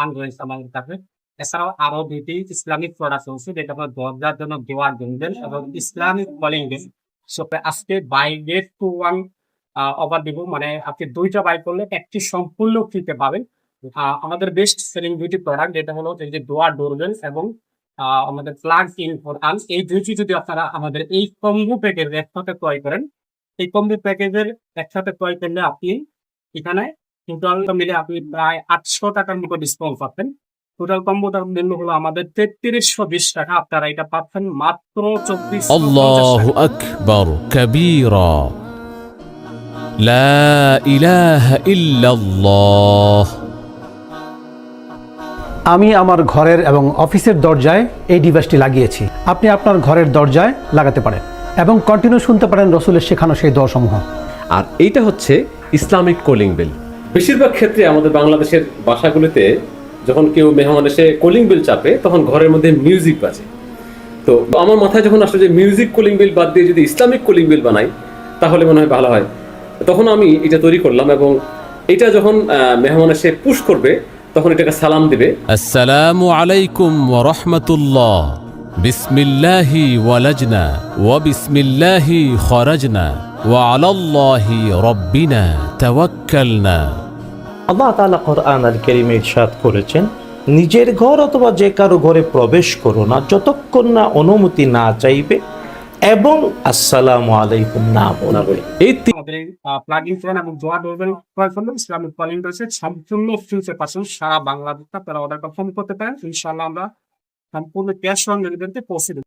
আন এছাড়াও আরও দুইটি ইসলামিক প্রোডাক্ট রয়েছে যেটা আপনার দরজার জন্য দেওয়ার ইসলামিক আজকে বাই টু ওয়ান অফার দিব। মানে আপনি দুইটা বাই করলে একটি সম্পূর্ণ ফ্রিতে পাবেন। আমাদের বেস্ট সেলিং দুইটি প্রোডাক্ট যেটা হলো এই যে ডোয়ার ডোরবেল এবং আমাদের প্লাগ ইন ফর আর্মস এই দুইটি যদি আপনারা আমাদের এই কম্বো প্যাকেজ একসাথে ক্রয় করেন এই কম্বি প্যাকেজের একসাথে ক্রয় করলে আপনি এখানে টোটাল মিলে আপনি প্রায় আটশো টাকার মতো ডিসকাউন্ট পাবেন। টোটাল কম্বোটার মূল্য হলো আমাদের তেত্রিশশো বিশ টাকা। আপনারা এটা পাচ্ছেন মাত্র চব্বিশ আল্লাহু আকবার কাবীরা। লা ইলাহা ইল্লাল্লাহ। আমি আমার ঘরের এবং অফিসের দরজায় এই ডিভাইসটি লাগিয়েছি। আপনি আপনার ঘরের দরজায় লাগাতে পারেন। এবং কন্টিনিউ শুনতে পারেন রসুলের শেখানো সেই দোয়াসমূহ। আর এইটা হচ্ছে ইসলামিক কলিং বেল। বেশিরভাগ ক্ষেত্রে আমাদের বাংলাদেশের বাসাগুলিতে যখন কেউ মেহমান এসে কলিং বেল চাপে তখন ঘরের মধ্যে মিউজিক বাজে। তো আমার মাথায় যখন আসলো যে মিউজিক কলিং বেল বাদ দিয়ে যদি ইসলামিক কলিং বেল বানাই তাহলে মনে হয় ভালো হয়। তখন আমি এটা তৈরি করলাম এবং এটা যখন মেহমান এসে পুশ করবে তখন এটাকে সালাম দিবে। আসসালামু আলাইকুম রহমতুল্লাহ। বিসমিল্লাহি ওয়ালাজনা বিসমিল্লাহি খরাজনা আলাল্লাহি রব্বিনা তাওয়াক্কালনা। আল্লাহ তাআলা কারীমে ইরশাদ করেছেন নিজের ঘর অথবা যে কারও ঘরে প্রবেশ করো না যতক্ষণ না অনুমতি না চাইবে এবং আসসালামু আলাইকুম না বলবে এই প্লাগিন ফ্যান এবং জোয়া ডোরবেল ইসলামিক কলিং রয়েছে সম্পূর্ণ সারা বাংলাদেশ তারা অর্ডার কনফার্ম করতে পারেন। ইনশাআল্লাহ আমরা সম্পূর্ণ ক্যাশ অন ডেলিভারিতে পৌঁছে দেব